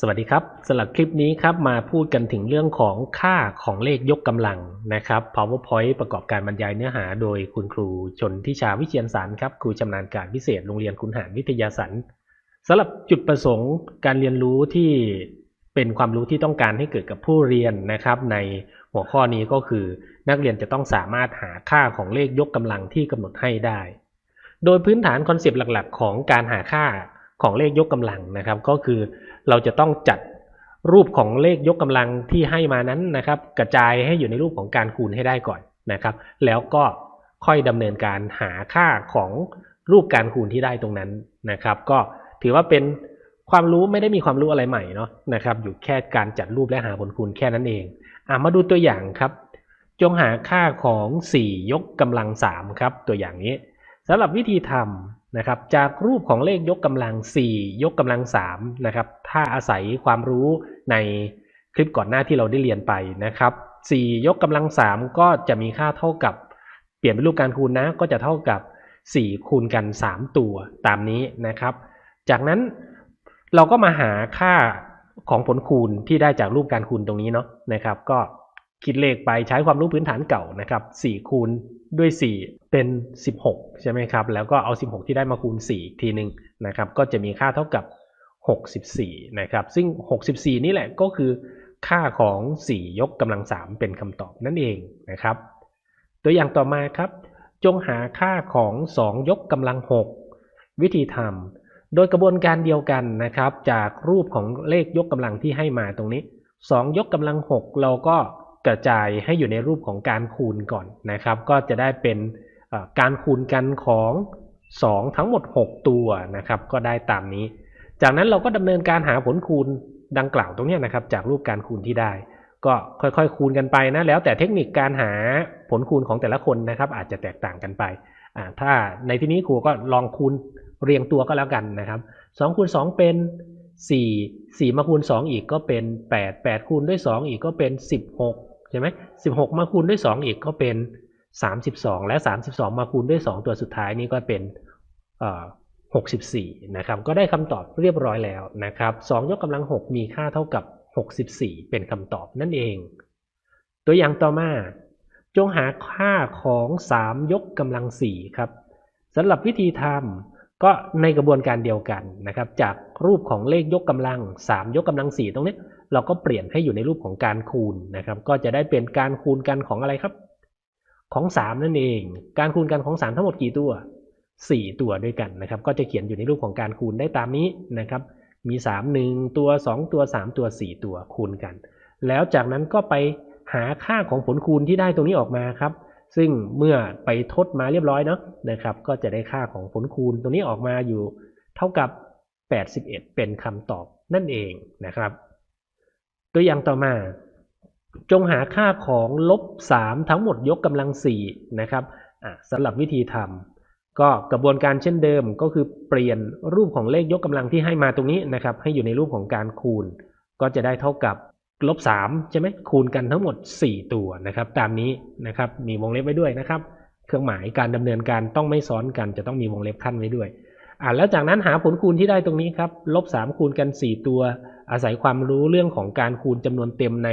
สวัสดีครับสำหรับคลิปนี้ครับมาพูดกันถึงเรื่องของค่าของเลขยกกำลังนะครับ powerpoint ประกอบการบรรยายเนื้อหาโดยคุณครูชนทิชาวิเชียนสารครับครูชำนาญการพิเศษโรงเรียนคุณหารวิทยาสันสำหรับจุดประสงค์การเรียนรู้ที่เป็นความรู้ที่ต้องการให้เกิดกับผู้เรียนนะครับ ในหัวข้อนี้ก็คือ นักเรียนจะต้องสามารถหาค่าของเลขยกกำลังที่กำหนดให้ได้ โดยพื้นฐานคอนเซปต์หลักๆ ของการหาค่าของเลขยกกำลังนะครับ ก็คือ เราจะต้องจัดรูปของเลขยกกำลังที่ให้มานั้นนะครับ กระจายให้อยู่ในรูปของการคูณให้ได้ก่อนนะครับ แล้วก็ค่อยดำเนินการหาค่าของรูปการคูณที่ได้ตรงนั้นนะครับ ก็ถือว่าเป็นความรู้ไม่ได้มีความรู้อะไรใหม่เนาะนะครับ อยู่แค่การจัดรูปและหาผลคูณแค่นั้นเองอะมาดูตัวอย่างครับ จงหาค่าของ 4 ยกกำลัง3ครับตัวอย่างนี้สำหรับวิธีทำ นะครับจากรูปของเลขยกกำลัง 4 ยกกำลัง3นะครับถ้าอาศัยความรู้ในคลิปก่อนหน้าที่เราได้เรียนไปนะครับ4ยกกำลัง 3 ก็จะมีค่าเท่ากับ เปลี่ยนเป็นรูปการคูณนะก็จะเท่ากับ 4 คูณกัน 3 ตัวตามนี้นะครับ จากนั้นเราก็มาหาค่าของผลคูณที่ได้จากรูปการคูณตรงนี้เนาะนะครับ ก็ คิดเลขไปใช้ความรู้พื้นฐานเก่านะครับ4คูณด้วย 4 เป็น 16 ใช่ไหมครับ แล้วก็เอา 16 ที่ได้มาคูณ 4 อีกทีหนึ่งนะครับ ก็จะมีค่าเท่ากับ 64 นะครับ ซึ่ง 64 นี่แหละก็คือค่าของ 4 ยกกำลัง 3 เป็นคำตอบนั่นเองนะครับ ตัวอย่างต่อมาครับ จงหาค่าของ 2 ยกกำลัง 6 วิธีทำโดยกระบวนการเดียวกันนะครับ จากรูปของเลขยกกำลังที่ให้มาตรงนี้ 2 ยกกำลัง 6 เราก็ กระจายให้อยู่ในรูปของการคูณก่อนนะครับ ก็จะได้เป็นการคูณกันของ 2 ทั้งหมด 6 ตัวนะครับ ก็ได้ตามนี้ จากนั้นเราก็ดำเนินการหาผลคูณดังกล่าวตรงนี้นะครับ จากรูปการคูณที่ได้ ก็ค่อยๆ คูณกันไปนะแล้วแต่เทคนิคการหาผลคูณของแต่ละคนนะครับ อาจจะแตกต่างกันไปถ้าในที่นี้ครูก็ลองคูณเรียงตัวก็แล้วกันนะครับ2คูณ2เป็น 4 4 มาคูณ 2 อีกก็เป็น 8 8 คูณด้วย 2 อีกก็เป็น 16 ใช่ไหม16มาคูณด้วย2อีกก็เป็น32และ32มาคูณด้วย2ตัวสุดท้ายนี้ก็เป็น64นะครับก็ได้คำตอบเรียบร้อยแล้วนะครับ2ยกกำลัง6มีค่าเท่ากับ64เป็นคำตอบนั่นเอง ตัวอย่างต่อมา จงหาค่าของ3ยกกำลัง4ครับสำหรับวิธีทำก็ในกระบวนการเดียวกันนะครับ จากรูปของเลขยกกำลัง3ยกกำลัง4ตรงนี้ เราก็เปลี่ยนให้อยู่ในรูปของการคูณนะครับ ก็จะได้เป็นการคูณกันของอะไรครับ ของ 3 นั่นเอง การคูณกันของ 3 ทั้งหมดกี่ตัว 4 ตัวด้วยกันนะครับ ก็จะเขียนอยู่ในรูปของการคูณได้ตามนี้นะครับ มี 3 1 ตัว 2 ตัว 3 ตัว 4 ตัวคูณกัน แล้วจากนั้นก็ไปหาค่าของผลคูณที่ได้ตรงนี้ออกมาครับ ซึ่งเมื่อไปทดมาเรียบร้อยเนาะนะครับ ก็จะได้ค่าของผลคูณตรงนี้ออกมาอยู่ เท่ากับ 81 เป็นคำตอบนั่นเองนะครับ ตัวอย่างต่อมา จงหาค่าของลบ3ทั้งหมดยกกำลัง4นะครับสำหรับวิธีทำก็กระบวนการเช่นเดิมก็คือเปลี่ยนรูปของเลขยกกำลังที่ให้มาตรงนี้นะครับ ให้อยู่ในรูปของการคูณ ก็จะได้เท่ากับลบ3ใช่ไหมคูณกันทั้งหมด 4 ตัวนะครับ ตามนี้นะครับมีวงเล็บไว้ด้วยนะครับ เครื่องหมายการดำเนินการต้องไม่ซ้อนกันจะต้องมีวงเล็บขั้นไว้ด้วย อ่าแล้วจากนั้นหาผลคูณที่ได้ตรงนี้ครับลบ3คูณกัน4ตัว อาศัยความรู้เรื่องของการคูณจำนวนเต็มใน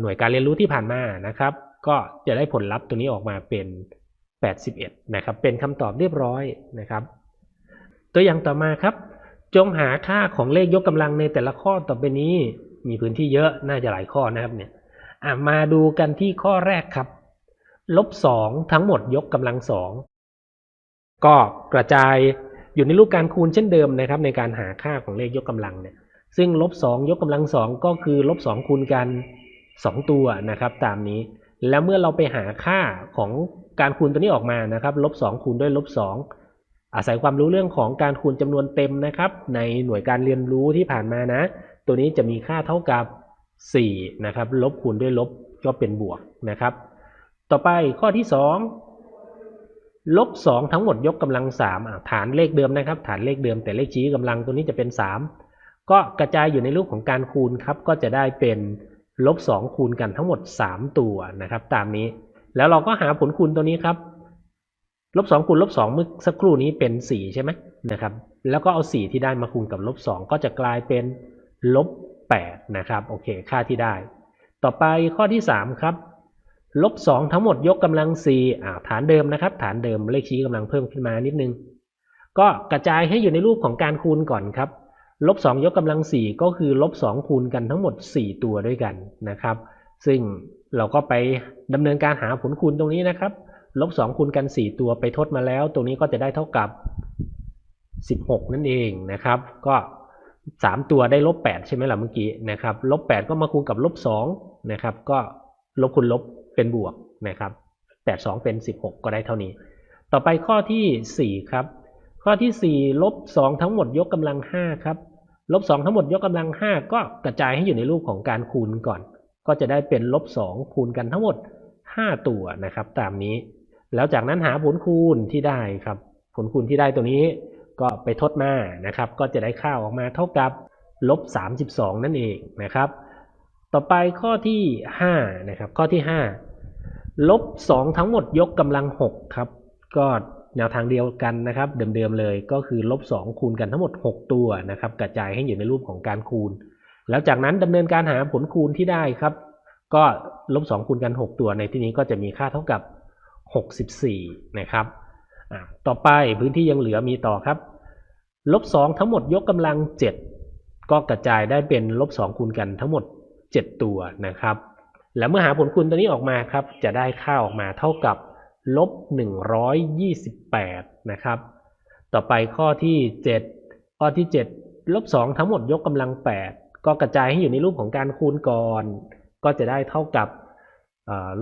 หน่วยการเรียนรู้ที่ผ่านมานะครับ ก็จะได้ผลลัพธ์ตัวนี้ออกมาเป็น 81 นะครับ เป็นคำตอบเรียบร้อยนะครับ ตัวอย่างต่อมาครับ จงหาค่าของเลขยกกำลังในแต่ละข้อต่อไปนี้ มีพื้นที่เยอะน่าจะหลายข้อนะครับเนี่ยมาดูกันที่ข้อแรกครับ ลบ 2 ทั้งหมดยกกำลังสองก็กระจาย อยู่ในรูปการคูณเช่นเดิมนะครับ ในการหาค่าของเลขยกกำลังเนี่ยซึ่งลบ2ยกกำลังสองก็คือลบ2คูณกัน 2 ตัวนะครับ ตามนี้แล้วเมื่อเราไปหาค่าของการคูณตัวนี้ออกมานะครับลบ2คูณด้วยลบ2อาศัยความรู้เรื่องของการคูณจำนวนเต็มนะครับ ในหน่วยการเรียนรู้ที่ผ่านมานะ ตัวนี้จะมีค่าเท่ากับ4นะครับลบคูณด้วยลบก็เป็นบวกนะครับ ต่อไปข้อที่ 2 ลบ2ทั้งหมดยกกำลัง3ฐานเลขเดิมนะครับ ฐานเลขเดิมแต่เลขชี้กำลังตัวนี้จะเป็น3ก็กระจายอยู่ในรูปของการคูณครับ ก็จะได้เป็นลบ2คูณกันทั้งหมด3ตัวนะครับ ตามนี้ แล้วเราก็หาผลคูณตัวนี้ครับลบ2คูณลบ2เมื่อสักครู่นี้เป็น4ใช่ไหมนะครับ แล้วก็เอา4ที่ได้มาคูณกับลบ2ก็จะกลายเป็นลบ8นะครับ โอเค ค่าที่ได้ ต่อไปข้อที่3ครับ ลบ2ทั้งหมดยกกำลัง4อ่าฐานเดิมนะครับ ฐานเดิมเลขชี้กำลังเพิ่มขึ้นมานิดนึง ก็กระจายให้อยู่ในรูปของการคูณก่อนครับลบ2ยกกำลัง4ก็คือลบ2คูณกันทั้งหมด4ตัวด้วยกันนะครับ ซึ่งเราก็ไปดำเนินการหาผลคูณตรงนี้นะครับลบ2คูณกัน4ตัวไปทดมาแล้ว ตรงนี้ก็จะได้เท่ากับ16นั่นเองนะครับ ก็3ตัวได้ลบ8ใช่ไหมล่ะเมื่อกี้นะครับลบ8ก็มาคูณกับลบ2นะครับ ก็ลบคูณลบ เป็นบวกนะครับ8 2 เป็น 16 ก็ได้เท่านี้ ต่อไปข้อที่ 4 ครับ ข้อที่ 4 ลบ 2 ทั้งหมดยกกำลัง 5 ครับ ลบ 2 ทั้งหมดยกกำลัง 5 ก็กระจายให้อยู่ในรูปของการคูณก่อน ก็จะได้เป็นลบ 2 คูณกันทั้งหมด 5 ตัวนะครับ ตามนี้ แล้วจากนั้นหาผลคูณที่ได้ครับ ผลคูณที่ได้ตัวนี้ก็ไปทดมานะครับ ก็จะได้ค่าออกมาเท่ากับลบ 32 นั่นเองนะครับ ต่อไปข้อที่ 5 นะครับ ข้อที่ 5 ลบ 2 ทั้งหมดยกกำลัง 6 ครับ ก็แนวทางเดียวกันนะครับ เดิมๆเลยก็คือลบ 2 คูณกันทั้งหมด 6 ตัวนะครับ กระจายให้อยู่ในรูปของการคูณ แล้วจากนั้นดำเนินการหาผลคูณที่ได้ครับ ก็ลบ 2 คูณกัน 6 ตัวในที่นี้ก็จะมีค่าเท่ากับ 64 นะครับต่อไปพื้นที่ยังเหลือมีต่อครับลบ 2 ทั้งหมดยกกำลัง 7 ก็กระจายได้เป็นลบ 2 คูณกันทั้งหมด 7 ตัวนะครับ แล้วเมื่อหาผลคูณตัวนี้ออกมาครับ จะได้ค่าออกมาเท่ากับลบ128 นะครับ ต่อไปข้อที่ 7 ข้อที่ 7 ลบ 2 ทั้งหมดยกกำลัง 8 ก็กระจายให้อยู่ในรูปของการคูณก่อน ก็จะได้เท่ากับ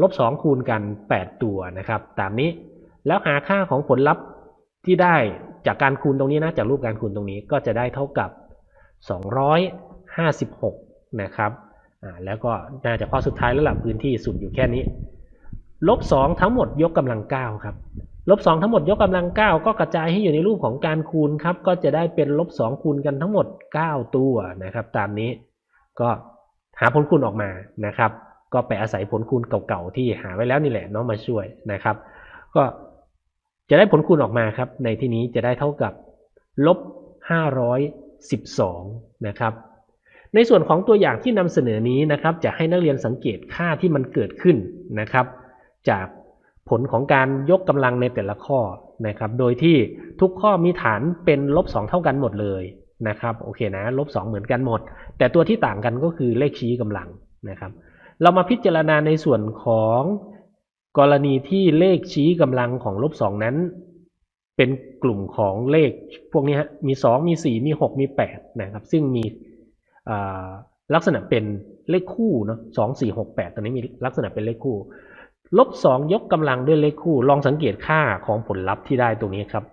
ลบ 2 คูณกัน 8 ตัวนะครับ ตามนี้ แล้วหาค่าของผลลัพธ์ที่ได้จากการคูณตรงนี้นะ จากรูปการคูณตรงนี้ก็จะได้เท่ากับ 256 นะครับ แล้วก็น่าจะข้อสุดท้ายแล้วล่ะพื้นที่สุดอยู่แค่นี้ ลบ2ทั้งหมดยกกำลัง9ครับ ลบ2ทั้งหมดยกกำลัง9ก็กระจายให้อยู่ในรูปของการคูณครับ ก็จะได้เป็นลบ2คูณกันทั้งหมด9ตัวนะครับ ตามนี้ก็หาผลคูณออกมานะครับ ก็ไปอาศัยผลคูณเก่าๆที่หาไว้แล้วนี่แหละเนาะมาช่วยนะครับ ก็จะได้ผลคูณออกมาครับ ในที่นี้จะได้เท่ากับลบ512นะครับ ในส่วนของตัวอย่างที่นำเสนอนี้นะครับจะให้นักเรียนสังเกตค่าที่มันเกิดขึ้นนะครับ จากผลของการยกกำลังในแต่ละข้อนะครับ โดยที่ทุกข้อมีฐานเป็นลบ2เท่ากันหมดเลยนะครับโอเคนะลบ2เหมือนกันหมด แต่ตัวที่ต่างกันก็คือเลขชี้กำลังนะครับ เรามาพิจารณาในส่วนของกรณีที่เลขชี้กำลังของลบสองนั้น เป็นกลุ่มของเลขพวกนี้ฮะมีสองมีสี่มีหกมีแปดนะครับซึ่งมี ลักษณะเป็นเลขคู่เนาะสองสี่หกแปดตอนนี้มีลักษณะเป็นเลขคู่ ลบสองยกกำลังด้วยเลขคู่ ลองสังเกตค่าของผลลัพธ์ที่ได้ตรงนี้ครับ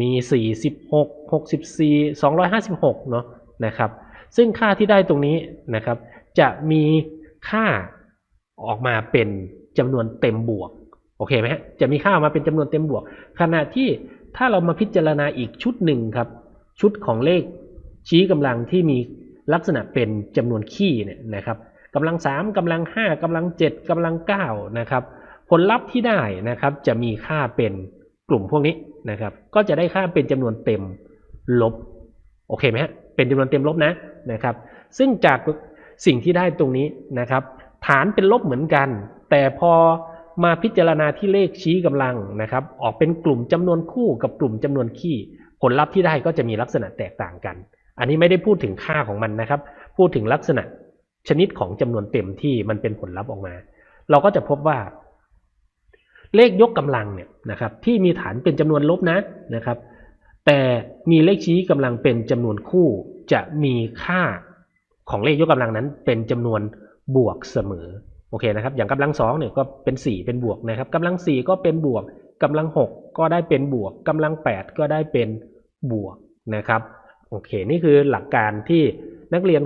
มีสี่สิบหกหกสิบสี่สองร้อยห้าสิบหกเนาะนะครับ ซึ่งค่าที่ได้ตรงนี้นะครับ จะมีค่าออกมาเป็นจำนวนเต็มบวกโอเคไหมฮะจะมีค่ามาเป็นจำนวนเต็มบวก ขณะที่ถ้าเรามาพิจารณาอีกชุดหนึ่งครับ ชุดของเลขชี้กำลังที่มี ลักษณะเป็นจำนวนขี้เนี่ยนะครับกำลังสามกำลังห้ากำลังเจ็ดกำลังเก้านะครับผลลัพธ์ที่ได้นะครับจะมีค่าเป็นกลุ่มพวกนี้นะครับก็จะได้ค่าเป็นจำนวนเต็มลบโอเคไหมฮะเป็นจำนวนเต็มลบนะนะครับซึ่งจากสิ่งที่ได้ตรงนี้นะครับฐานเป็นลบเหมือนกัน แต่พอมาพิจารณาที่เลขชี้กำลังนะครับออกเป็นกลุ่มจำนวนคู่กับกลุ่มจำนวนขี้ ผลลัพธ์ที่ได้ก็จะมีลักษณะแตกต่างกัน อันนี้ไม่ได้พูดถึงค่าของมันนะครับ พูดถึงลักษณะชนิดของจำนวนเต็มที่มันเป็นผลลัพธ์ออกมา เราก็จะพบว่า เลขยกกำลังเนี่ยนะครับ ที่มีฐานเป็นจำนวนลบนะนะครับ แต่มีเลขชี้กำลังเป็นจำนวนคู่จะมีค่าของเลขยกกำลังนั้น เป็นจำนวนบวกเสมอโอเคนะครับ อย่างกำลังสองเนี่ยก็เป็น 4 เป็นบวกนะครับกำลัง 4 ก็เป็นบวกกำลัง 6 ก็ได้เป็นบวกกำลัง 8 ก็ได้เป็นบวกนะครับ โอเค นี่คือหลักการที่นักเรียน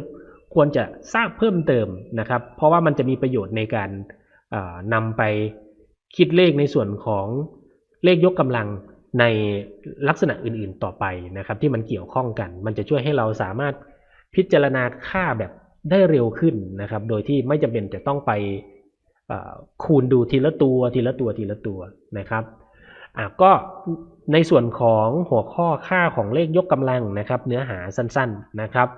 ควรจะทราบเพิ่มเติมนะครับ เพราะว่ามันจะมีประโยชน์ในการนำไปคิดเลขในส่วนของเลขยกกำลังในลักษณะอื่นๆต่อไปนะครับ ที่มันเกี่ยวข้องกัน มันจะช่วยให้เราสามารถพิจารณาค่าแบบได้เร็วขึ้นนะครับ โดยที่ไม่จำเป็นจะต้องไปคูณดูทีละตัวทีละตัวทีละตัวนะครับอะก็ ในส่วนของหัวข้อค่าของเลขยกกำลังนะครับ เนื้อหาสั้นๆนะครับ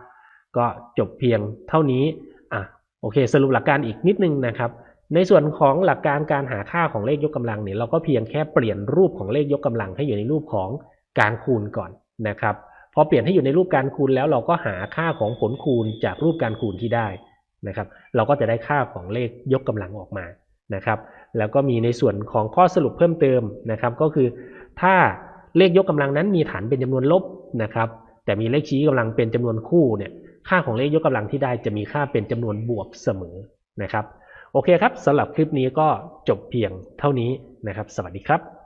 ก็จบเพียงเท่านี้อะโอเค สรุปหลักการอีกนิดนึงนะครับ ในส่วนของหลักการการหาค่าของเลขยกกำลังเนี่ยเราก็เพียงแค่เปลี่ยนรูปของเลขยกกำลังให้อยู่ในรูปของการคูณก่อนนะครับพอเปลี่ยนให้อยู่ในรูปการคูณแล้วเราก็หาค่าของผลคูณจากรูปการคูณที่ได้นะครับ เราก็จะได้ค่าของเลขยกกำลังออกมานะครับ แล้วก็มีในส่วนของข้อสรุปเพิ่มเติมนะครับ ก็คือ ถ้าเลขยกกำลังนั้นมีฐานเป็นจำนวนลบนะครับ แต่มีเลขชี้กำลังเป็นจำนวนคู่เนี่ย ค่าของเลขยกกำลังที่ได้จะมีค่าเป็นจำนวนบวกเสมอนะครับ โอเคครับสำหรับคลิปนี้ก็จบเพียงเท่านี้นะครับ สวัสดีครับ